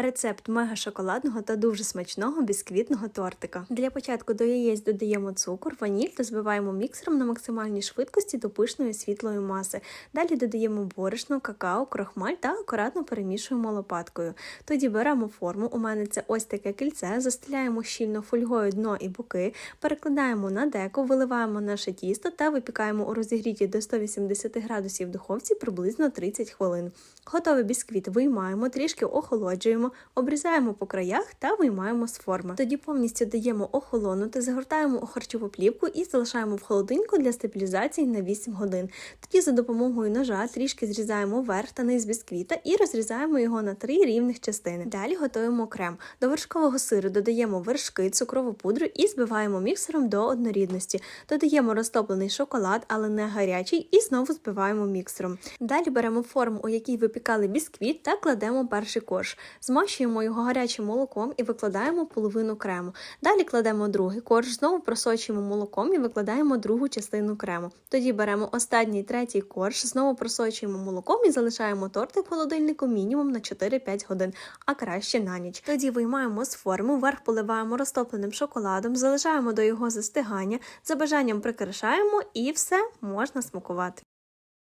Рецепт мега шоколадного та дуже смачного бісквітного тортика. Для початку до яєць додаємо цукор, ваніль та збиваємо міксером на максимальній швидкості до пишної світлої маси. Далі додаємо борошно, какао, крохмаль та акуратно перемішуємо лопаткою. Тоді беремо форму. У мене це ось таке кільце, застеляємо щільно фольгою дно і боки, перекладаємо на деко, виливаємо наше тісто та випікаємо у розігріті до 180 градусів духовці приблизно 30 хвилин. Готовий бісквіт виймаємо, трішки охолоджуємо, обрізаємо по краях та виймаємо з форми. Тоді повністю даємо охолонути, загортаємо у харчову плівку і залишаємо в холодильнику для стабілізації на 8 годин. Тоді за допомогою ножа трішки зрізаємо верх та низ бісквіта і розрізаємо його на три рівних частини. Далі готуємо крем. До вершкового сиру додаємо вершки, цукрову пудру і збиваємо міксером до однорідності. Додаємо розтоплений шоколад, але не гарячий, і знову збиваємо міксером. Далі беремо форму, у якій випікали бісквіт, та кладемо перший корж. Змащуємо його гарячим молоком і викладаємо половину крему. Далі кладемо другий корж, знову просочуємо молоком і викладаємо другу частину крему. Тоді беремо останній третій корж, знову просочуємо молоком і залишаємо тортик в холодильнику мінімум на 4-5 годин, а краще на ніч. Тоді виймаємо з форми, вверх поливаємо розтопленим шоколадом, залишаємо до його застигання, за бажанням прикрашаємо і все можна смакувати.